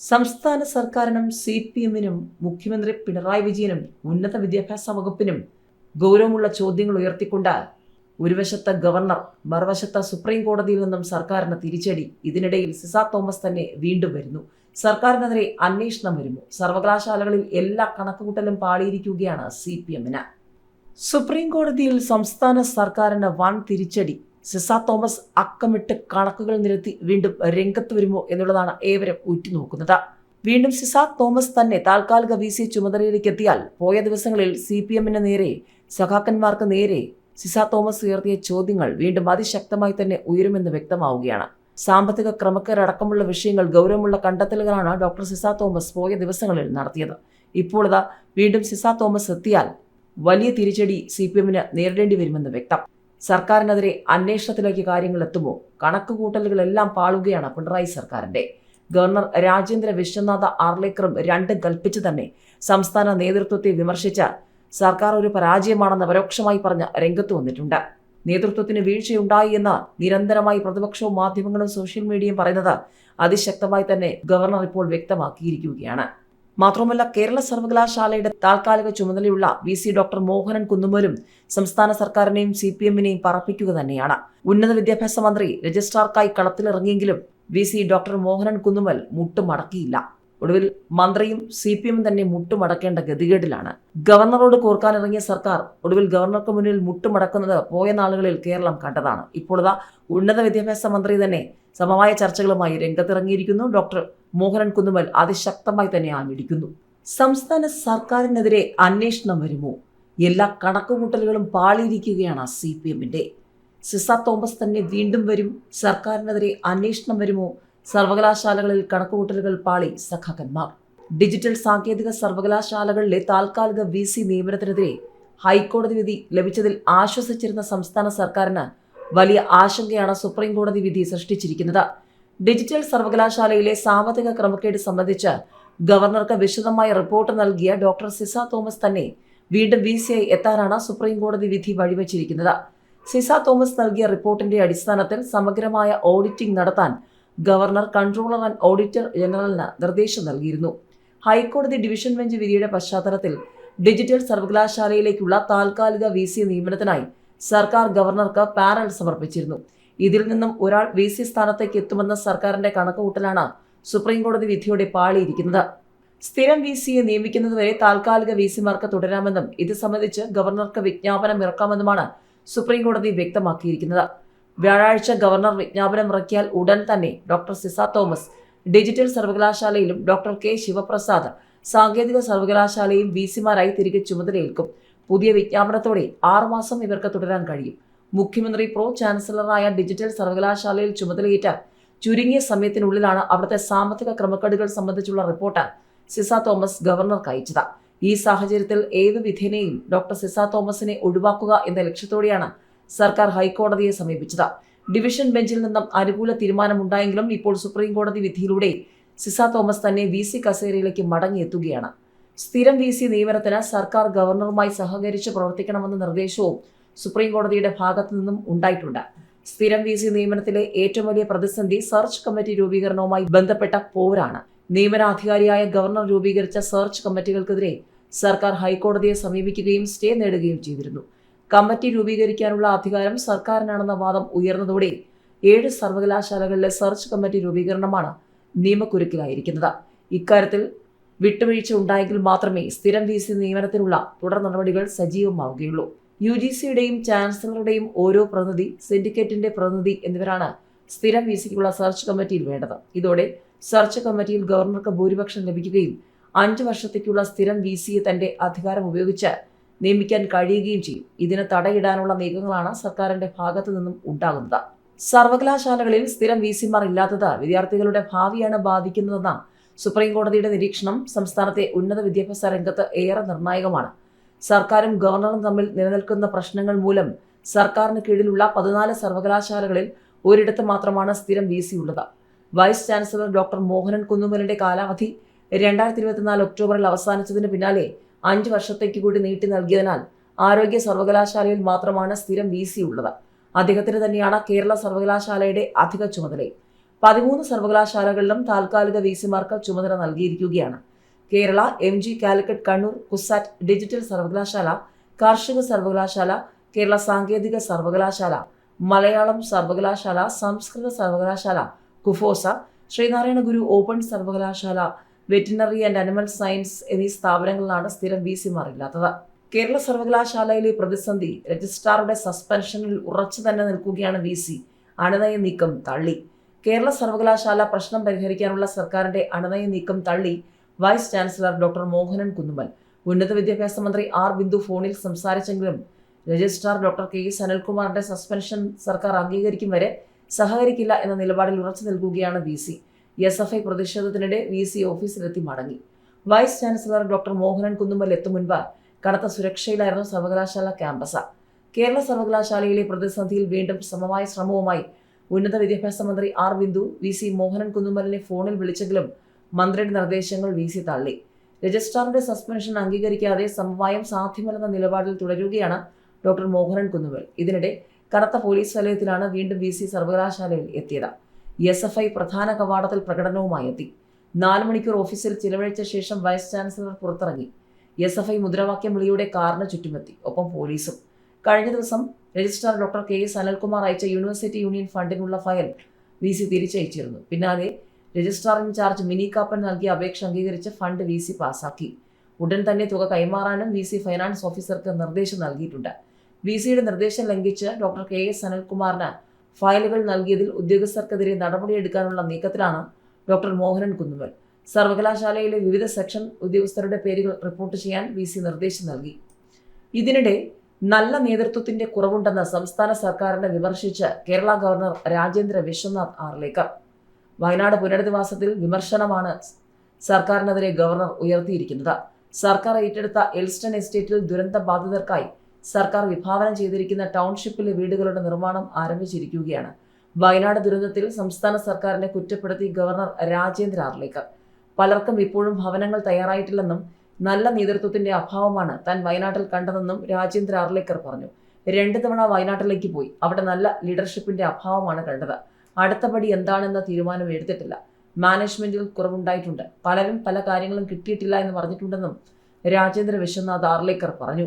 സംസ്ഥാന സർക്കാരിനും C P എമ്മിനും മുഖ്യമന്ത്രി പിണറായി വിജയനും ഉന്നത വിദ്യാഭ്യാസ വകുപ്പിനും ഗൗരവമുള്ള ചോദ്യങ്ങൾ ഉയർത്തിക്കൊണ്ട് ഒരു വശത്ത് ഗവർണർ മറുവശത്ത് സുപ്രീം കോടതിയിൽ നിന്നും സർക്കാരിന് തിരിച്ചടി. ഇതിനിടയിൽ സിസ തോമസ് തന്നെ വീണ്ടും വരുന്നു. സർക്കാരിനെതിരെ അന്വേഷണം വരുമോ? സർവകലാശാലകളിൽ എല്ലാ കണക്കുകൂട്ടലും പാളിയിരിക്കുകയാണ് സി പി എമ്മിന്. സുപ്രീം കോടതിയിൽ സംസ്ഥാന സർക്കാരിന് വൻ തിരിച്ചടി. സിസ തോമസ് അക്കമിട്ട് കണക്കുകൾ നിരത്തി വീണ്ടും രംഗത്ത് വരുമോ എന്നുള്ളതാണ് ഏവരും ഉറ്റുനോക്കുന്നത്. വീണ്ടും സിസ തോമസ് തന്നെ താൽക്കാലിക വി സി ചുമതലയിലേക്ക് എത്തിയാൽ പോയ ദിവസങ്ങളിൽ സി പി എമ്മിന് നേരെ സഖാക്കന്മാർക്ക് നേരെ സിസ തോമസ് ഉയർത്തിയ ചോദ്യങ്ങൾ വീണ്ടും അതിശക്തമായി തന്നെ ഉയരുമെന്ന് വ്യക്തമാവുകയാണ്. സാമ്പത്തിക ക്രമക്കേടക്കമുള്ള വിഷയങ്ങൾ ഗൗരവമുള്ള കണ്ടെത്തലുകളാണ് ഡോക്ടർ സിസ തോമസ് പോയ ദിവസങ്ങളിൽ നടത്തിയത്. ഇപ്പോൾ വീണ്ടും സിസ തോമസ് എത്തിയാൽ വലിയ തിരിച്ചടി സി പി എമ്മിന് നേരിടേണ്ടി വരുമെന്ന് വ്യക്തം. സർക്കാരിനെതിരെ അന്വേഷണത്തിലേക്ക് കാര്യങ്ങൾ എത്തുമോ കണക്കുകൂട്ടലുകളെല്ലാം പാളുകയാണ് പിണറായി സർക്കാരിന്റെ ഗവർണർ രാജേന്ദ്ര വിശ്വനാഥ ആർലേക്കറും രണ്ടും കൽപ്പിച്ചു തന്നെ സംസ്ഥാന നേതൃത്വത്തെ വിമർശിച്ച സർക്കാർ ഒരു പരാജയമാണെന്ന് പരോക്ഷമായി പറഞ്ഞ രംഗത്ത് വന്നിട്ടുണ്ട്. നേതൃത്വത്തിന് വീഴ്ചയുണ്ടായി എന്ന് നിരന്തരമായി പ്രതിപക്ഷവും മാധ്യമങ്ങളും സോഷ്യൽ മീഡിയയും പറയുന്നത് അതിശക്തമായി തന്നെ ഗവർണർ ഇപ്പോൾ വ്യക്തമാക്കിയിരിക്കുകയാണ്. മാത്രമല്ല കേരള സർവകലാശാലയുടെ താൽക്കാലിക ചുമതലയുള്ള വി സി ഡോക്ടർ മോഹനൻ കുന്നുമലും സംസ്ഥാന സർക്കാരിനെയും സി പി എമ്മിനെയും പറപ്പിക്കുക തന്നെയാണ്. ഉന്നത വിദ്യാഭ്യാസ മന്ത്രി രജിസ്ട്രാർക്കായി കളത്തിലിറങ്ങിയെങ്കിലും V C doctor Mohanan Kunnummal മുട്ടുമടക്കിയില്ല. ഒടുവിൽ മന്ത്രിയും സി പി എമ്മും തന്നെ മുട്ടുമടക്കേണ്ട ഗതികേടിലാണ്. ഗവർണറോട് കോർക്കാനിറങ്ങിയ സർക്കാർ ഒടുവിൽ ഗവർണർക്ക് മുന്നിൽ മുട്ടുമടക്കുന്നത് പോയ നാളുകളിൽ കേരളം കണ്ടതാണ്. ഇപ്പോഴതാ ഉന്നത വിദ്യാഭ്യാസ മന്ത്രി തന്നെ സമവായ ചർച്ചകളുമായി രംഗത്തിറങ്ങിയിരിക്കുന്നു. ഡോക്ടർ മോഹനൻ കുന്നുമൽ അതിശക്തമായി തന്നെ ആഞ്ഞടിക്കുന്നു സംസ്ഥാന സർക്കാരിനെതിരെ അന്വേഷണം വരുമോ? എല്ലാ കണക്കുകൂട്ടലുകളും പാളിയിരിക്കുകയാണ് സി പി എമ്മിന്റെ സിസ തോമസ് തന്നെ വീണ്ടും വരും. സർക്കാരിനെതിരെ അന്വേഷണം വരുമോ? സർവകലാശാലകളിൽ കണക്കുകൂട്ടലുകൾ പാളി സഖാക്കന്മാർ. ഡിജിറ്റൽ സാങ്കേതിക സർവകലാശാലകളിലെ താൽക്കാലിക വി സി നിയമനത്തിനെതിരെ ഹൈക്കോടതി വിധി ലഭിച്ചതിൽ ആശ്വസിച്ചിരുന്ന സംസ്ഥാന സർക്കാരിന് വലിയ ആശങ്കയാണ് സുപ്രീം കോടതി വിധി സൃഷ്ടിച്ചിരിക്കുന്നത്. ഡിജിറ്റൽ സർവകലാശാലയിലെ സാമ്പത്തിക ക്രമക്കേട് സംബന്ധിച്ച് ഗവർണർക്ക് വിശദമായ റിപ്പോർട്ട് നൽകിയ ഡോക്ടർ സിസ തോമസ് തന്നെ വീണ്ടും വി സി ഐ എത്താനാണ് സുപ്രീം കോടതി വിധി വഴിവെച്ചിരിക്കുന്നത്. സിസ തോമസ് നൽകിയ റിപ്പോർട്ടിന്റെ അടിസ്ഥാനത്തിൽ സമഗ്രമായ ഓഡിറ്റിംഗ് നടത്താൻ ഗവർണർ കൺട്രോളർ ആൻഡ് ഓഡിറ്റർ ജനറലിന് നിർദ്ദേശം നൽകിയിരുന്നു. ഹൈക്കോടതി ഡിവിഷൻ ബെഞ്ച് വിധിയുടെ പശ്ചാത്തലത്തിൽ ഡിജിറ്റൽ സർവകലാശാലയിലേക്കുള്ള താൽക്കാലിക വി സി നിയമനത്തിനായി സർക്കാർ ഗവർണർക്ക് പാനൽ സമർപ്പിച്ചിരുന്നു. ഇതിൽ നിന്നും ഒരാൾ വി സി സ്ഥാനത്തേക്ക് എത്തുമെന്ന സർക്കാരിന്റെ കണക്കുകൂട്ടലാണ് സുപ്രീംകോടതി വിധിയോടെ പാളിയിരിക്കുന്നത്. സ്ഥിരം വി സിയെ നിയമിക്കുന്നതുവരെ താൽക്കാലിക വി സിമാർക്ക് തുടരാമെന്നും ഇത് സംബന്ധിച്ച് ഗവർണർക്ക് വിജ്ഞാപനം ഇറക്കാമെന്നുമാണ് സുപ്രീംകോടതി വ്യക്തമാക്കിയിരിക്കുന്നത്. വ്യാഴാഴ്ച ഗവർണർ വിജ്ഞാപനം ഇറക്കിയാൽ ഉടൻ തന്നെ ഡോക്ടർ സിസ തോമസ് ഡിജിറ്റൽ സർവകലാശാലയിലും ഡോക്ടർ കെ ശിവപ്രസാദ് സാങ്കേതിക സർവകലാശാലയും വി സിമാരായി തിരികെ ചുമതലയേൽക്കും. പുതിയ വിജ്ഞാപനത്തോടെ ആറുമാസം ഇവർക്ക് തുടരാൻ കഴിയും. മുഖ്യമന്ത്രി പ്രോ ചാൻസലറായ ഡിജിറ്റൽ സർവകലാശാലയിൽ ചുമതലയേറ്റ ചുരുങ്ങിയ സമയത്തിനുള്ളിലാണ് അവിടുത്തെ സാമ്പത്തിക ക്രമക്കേടുകൾ സംബന്ധിച്ചുള്ള റിപ്പോർട്ട് സിസ തോമസ് ഗവർണർക്ക് അയച്ചത്. ഈ സാഹചര്യത്തിൽ ഏതു വിധേനയും ഡോക്ടർ സിസ തോമസിനെ ഒഴിവാക്കുക എന്ന ലക്ഷ്യത്തോടെയാണ് സർക്കാർ ഹൈക്കോടതിയെ സമീപിച്ചത്. ഡിവിഷൻ ബെഞ്ചിൽ നിന്നും അനുകൂല തീരുമാനമുണ്ടായെങ്കിലും ഇപ്പോൾ സുപ്രീം കോടതി വിധിയിലൂടെ സിസ തോമസ് തന്നെ വി സി കസേരയിലേക്ക് മടങ്ങിയെത്തുകയാണ്. സ്ഥിരം വി സി നിയമനത്തിന് സർക്കാർ ഗവർണറുമായി സഹകരിച്ച് പ്രവർത്തിക്കണമെന്ന നിർദ്ദേശവും സുപ്രീം കോടതിയുടെ ഭാഗത്തു നിന്നും ഉണ്ടായിട്ടുണ്ട്. സ്ഥിരം വി സി നിയമനത്തിലെ ഏറ്റവും വലിയ പ്രതിസന്ധി സെർച്ച് കമ്മിറ്റി രൂപീകരണവുമായി ബന്ധപ്പെട്ട പോരാണ്. നിയമനാധികാരിയായ ഗവർണർ രൂപീകരിച്ച സെർച്ച് കമ്മിറ്റികൾക്കെതിരെ സർക്കാർ ഹൈക്കോടതിയെ സമീപിക്കുകയും സ്റ്റേ നേടുകയും ചെയ്തിരുന്നു. കമ്മിറ്റി രൂപീകരിക്കാനുള്ള അധികാരം സർക്കാരിനാണെന്ന വാദം ഉയർന്നതോടെ ഏഴ് സർവകലാശാലകളിലെ സെർച്ച് കമ്മിറ്റി രൂപീകരണമാണ് നിയമക്കുരുക്കിലായിരിക്കുന്നത്. ഇക്കാര്യത്തിൽ വിട്ടുവീഴ്ച ഉണ്ടായെങ്കിൽ മാത്രമേ സ്ഥിരം വി സി നിയമനത്തിനുള്ള തുടർ നടപടികൾ സജീവമാവുകയുള്ളൂ. യു ജി സിയുടെയും ചാൻസലറുടെയും ഓരോ പ്രതിനിധി സിൻഡിക്കേറ്റിന്റെ പ്രതിനിധി എന്നിവരാണ് സ്ഥിരം വി സിക്കുള്ള സെർച്ച് കമ്മിറ്റിയിൽ വേണ്ടത്. ഇതോടെ സെർച്ച് കമ്മിറ്റിയിൽ ഗവർണർക്ക് ഭൂരിപക്ഷം ലഭിക്കുകയും അഞ്ച് വർഷത്തേക്കുള്ള സ്ഥിരം വി സിയെ തന്റെ അധികാരം ഉപയോഗിച്ച് നിയമിക്കാൻ കഴിയുകയും ചെയ്യും. ഇതിന് തടയിടാനുള്ള നീക്കങ്ങളാണ് സർക്കാരിന്റെ ഭാഗത്തു നിന്നും ഉണ്ടാകുന്നത്. സർവകലാശാലകളിൽ സ്ഥിരം വി സിമാർ ഇല്ലാത്തത് വിദ്യാർത്ഥികളുടെ ഭാവിയാണ് ബാധിക്കുന്നതെന്ന സുപ്രീം കോടതിയുടെ നിരീക്ഷണം സംസ്ഥാനത്തെ ഉന്നത വിദ്യാഭ്യാസ രംഗത്ത് ഏറെ നിർണായകമാണ്. സർക്കാരും ഗവർണറും തമ്മിൽ നിലനിൽക്കുന്ന പ്രശ്നങ്ങൾ മൂലം സർക്കാരിന് കീഴിലുള്ള പതിനാല് സർവകലാശാലകളിൽ ഒരിടത്ത് മാത്രമാണ് സ്ഥിരം വി സി ഉള്ളത്. വൈസ് ചാൻസലർ ഡോക്ടർ മോഹനൻ കുന്നുമലിന്റെ കാലാവധി രണ്ടായിരത്തി ഇരുപത്തിനാല് ഒക്ടോബറിൽ അവസാനിച്ചതിന് പിന്നാലെ അഞ്ച് വർഷത്തേക്ക് കൂടി നീട്ടി നൽകിയതിനാൽ ആരോഗ്യ സർവകലാശാലയിൽ മാത്രമാണ് സ്ഥിരം വി സി ഉള്ളത്. അദ്ദേഹത്തിന് തന്നെയാണ് കേരള സർവകലാശാലയുടെ അധിക ചുമതലയും പതിമൂന്ന് സർവകലാശാലകളിലും താൽക്കാലിക വി സിമാർക്ക് ചുമതല നൽകിയിരിക്കുകയാണ്. Kerala M G Calicut Kannur CUSAT digital സർവകലാശാല കാർഷിക സർവകലാശാല കേരള സാങ്കേതിക സർവകലാശാല മലയാളം സർവകലാശാല സംസ്കൃത സർവകലാശാല കുഫോസ ശ്രീനാരായണ ഗുരു ഓപ്പൺ സർവകലാശാല വെറ്റിനറി ആൻഡ് അനിമൽ സയൻസ് എന്നീ സ്ഥാപനങ്ങളിലാണ് സ്ഥിരം വി സിമാർ ഇല്ലാത്തത് കേരള സർവകലാശാലയിലെ പ്രതിസന്ധി രജിസ്ട്രാറുടെ സസ്പെൻഷനിൽ ഉറച്ചു തന്നെ നിൽക്കുകയാണ് വി സി അണുനയ നീക്കം തള്ളി. കേരള സർവകലാശാല പ്രശ്നം പരിഹരിക്കാനുള്ള സർക്കാരിന്റെ അണുനയ നീക്കം തള്ളി vice chancellor doctor Mohanan Kunnummal ഉന്നത വിദ്യാഭ്യാസ മന്ത്രി ആർ ബിന്ദു ഫോണിൽ സംസാരിച്ചെങ്കിലും രജിസ്ട്രാർ ഡോക്ടർ കെ എസ് അനിൽകുമാറിന്റെ സസ്പെൻഷൻ സർക്കാർ അംഗീകരിക്കും വരെ സഹകരിക്കില്ല എന്ന നിലപാടിൽ ഉറച്ചു നിൽക്കുകയാണ് V C S F I പ്രതിഷേധത്തിനിടെ V C ഓഫീസിലെത്തി മടങ്ങി. Vice chancellor doctor Mohanan Kunnummal എത്തും മുൻപ് കടുത്ത സുരക്ഷയിലായിരുന്നു സർവകലാശാല ക്യാമ്പസ്. കേരള സർവകലാശാലയിലെ പ്രതിസന്ധിയിൽ വീണ്ടും സമമായ ശ്രമവുമായി ഉന്നത വിദ്യാഭ്യാസ മന്ത്രി R Bindu V C Mohanan കുന്നുമലിനെ ഫോണിൽ വിളിച്ചെങ്കിലും മന്ത്രിയുടെ നിർദ്ദേശങ്ങൾ വി സി തള്ളി. രജിസ്ട്രാറിന്റെ സസ്പെൻഷൻ അംഗീകരിക്കാതെ സമവായം സാധ്യമല്ലെന്ന നിലപാടിൽ തുടരുകയാണ് ഡോക്ടർ മോഹനൻ കുന്നുമൽ ഇതിനിടെ കനത്ത പോലീസ് വലയത്തിലാണ് വീണ്ടും വി സി സർവകലാശാലയിൽ എത്തിയത്. എസ് എഫ് ഐ പ്രധാന കവാടത്തിൽ പ്രകടനവുമായി എത്തി. നാല് മണിക്കൂർ ഓഫീസിൽ ചിലവഴിച്ച ശേഷം വൈസ് ചാൻസലർ പുറത്തിറങ്ങി. എസ് എഫ് ഐ മുദ്രാവാക്യം വിളിയുടെ കാറിന് ചുറ്റുമെത്തി ഒപ്പം പോലീസും. കഴിഞ്ഞ ദിവസം registrar doctor K S Anilkumar അയച്ച യൂണിവേഴ്സിറ്റി യൂണിയൻ ഫണ്ടിനുള്ള ഫയൽ വി സി തിരിച്ചയച്ചിരുന്നു. പിന്നാലെ രജിസ്ട്രാർ ഇൻചാർജ് മിനി കാപ്പൻ നൽകിയ അപേക്ഷ അംഗീകരിച്ച് ഫണ്ട് വി സി പാസാക്കി. ഉടൻ തന്നെ തുക കൈമാറാനും വി സി ഫൈനാൻസ് ഓഫീസർക്ക് നിർദ്ദേശം നൽകിയിട്ടുണ്ട്. വി സിയുടെ നിർദ്ദേശം ലംഘിച്ച് ഡോക്ടർ കെ എസ് അനിൽകുമാറിന് ഫയലുകൾ നൽകിയതിൽ ഉദ്യോഗസ്ഥർക്കെതിരെ നടപടിയെടുക്കാനുള്ള നീക്കത്തിലാണ് ഡോക്ടർ മോഹനൻ കുന്നുമൽ സർവകലാശാലയിലെ വിവിധ സെക്ഷൻ ഉദ്യോഗസ്ഥരുടെ പേരുകൾ റിപ്പോർട്ട് ചെയ്യാൻ വി സി നിർദ്ദേശം നൽകി. ഇതിനിടെ നല്ല നേതൃത്വത്തിന്റെ കുറവുണ്ടെന്ന് സംസ്ഥാന സർക്കാരിനെ വിമർശിച്ച് കേരള ഗവർണർ രാജേന്ദ്ര വിശ്വനാഥ് ആർലേക്കർ. വയനാട് പുനരധിവാസത്തിൽ വിമർശനമാണ് സർക്കാരിനെതിരെ ഗവർണർ ഉയർത്തിയിരിക്കുന്നത്. സർക്കാർ ഏറ്റെടുത്ത എൽസ്റ്റൺ എസ്റ്റേറ്റിൽ ദുരന്ത ബാധിതർക്കായി സർക്കാർ വിഭാവനം ചെയ്തിരിക്കുന്ന ടൗൺഷിപ്പിലെ വീടുകളുടെ നിർമ്മാണം ആരംഭിച്ചിരിക്കുകയാണ്. വയനാട് ദുരന്തത്തിൽ സംസ്ഥാന സർക്കാരിനെ കുറ്റപ്പെടുത്തി ഗവർണർ രാജേന്ദ്ര ആർലേക്കർ. പലർക്കും ഇപ്പോഴും ഭവനങ്ങൾ തയ്യാറായിട്ടില്ലെന്നും നല്ല നേതൃത്വത്തിന്റെ അഭാവമാണ് താൻ വയനാട്ടിൽ കണ്ടതെന്നും രാജേന്ദ്ര ആർലേക്കർ പറഞ്ഞു. രണ്ടു തവണ വയനാട്ടിലേക്ക് പോയി. അവിടെ നല്ല ലീഡർഷിപ്പിന്റെ അഭാവമാണ് കണ്ടത്. അടുത്ത പടി എന്താണെന്ന തീരുമാനം എടുത്തിട്ടില്ല. മാനേജ്മെന്റിൽ കുറവുണ്ടായിട്ടുണ്ട്. പലരും പല കാര്യങ്ങളും കിട്ടിയിട്ടില്ല എന്ന് പറഞ്ഞിട്ടുണ്ടെന്നും രാജേന്ദ്ര വിശ്വനാഥ് ആർലേക്കർ പറഞ്ഞു.